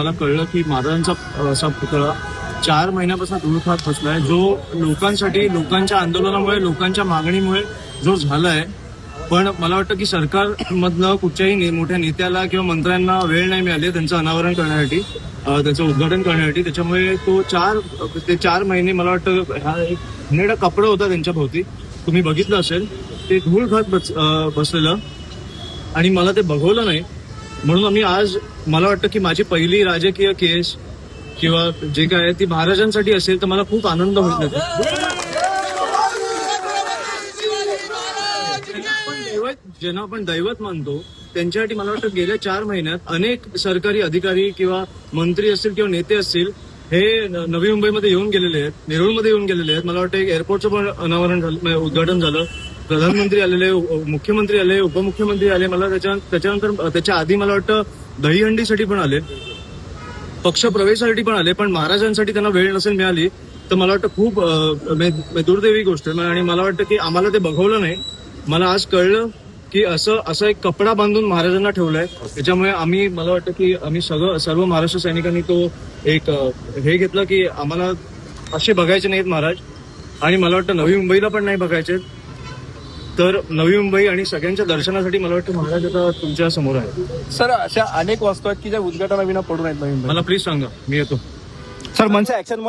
मला कळलं की महाराजांचा असा पुतळा चार महिन्यापासून दूर खात बसलाय. जो लोकांसाठी लोकांच्या आंदोलनामुळे लोकांच्या मागणीमुळे जो झालाय. पण मला वाटतं की सरकारमधनं कुठच्याही ने- मोठ्या नेत्याला किंवा मंत्र्यांना वेळ नाही मिळाली त्यांचं अनावरण करण्यासाठी त्याचं उद्घाटन करण्यासाठी. त्याच्यामुळे तो चार ते चार महिने मला वाटतं हा एक निडा कपडा होता त्यांच्या भोवती. तुम्ही बघितलं असेल. ते धूळ खात बस- बसलेलं. आणि मला ते बघवलं नाही. म्हणून आम्ही आज मला वाटतं की माझी पहिली राजकीय केस किंवा जे काय आहे ती महाराजांसाठी असेल तर मला खूप आनंद होईल ज्यांना आपण दैवत ज्यांना आपण दैवत मानतो त्यांच्यासाठी मला वाटतं गेल्या चार महिन्यात अनेक सरकारी अधिकारी किंवा मंत्री असतील किंवा नेते असतील हे नवी मुंबईमध्ये येऊन गेलेले आहेत नेरूळमध्ये येऊन गेलेले आहेत. मला वाटतं एक एअरपोर्टचं पण अनावरण झालं उद्घाटन झालं. प्रधानमंत्री आलेले मुख्यमंत्री आले उपमुख्यमंत्री आले मला त्याच्या त्याच्यानंतर त्याच्या आधी मला वाटतं दहीहंडीसाठी पण आले पक्ष प्रवेशासाठी पण आले पण महाराजांसाठी त्यांना वेळ नसेल मिळाली तर मला वाटतं खूप मे- दुर्दैवी गोष्ट आहे. आणि मला वाटतं की आम्हाला ते बघवलं नाही. मला आज कळलं की असं असं एक कपडा बांधून महाराजांना ठेवलाय. त्याच्यामुळे आम्ही मला वाटतं की आम्ही सगळं सर्व महाराष्ट्र सैनिकांनी तो एक हे घेतलं की आम्हाला असे बघायचे नाहीत महाराज. आणि मला वाटतं नवी मुंबईला पण नाही बघायचे तर नवी मुंबई आणि सगळ्यांच्या दर्शनासाठी मला वाटतं महाराज आता तुमच्यासमोर आहे सर अशा अनेक वस्तू आहेत की ज्या उद्घाटनाविना पडू नयेत नवीन मला प्लीज सांगा. मी येतो. सर मनसे ऍक्शन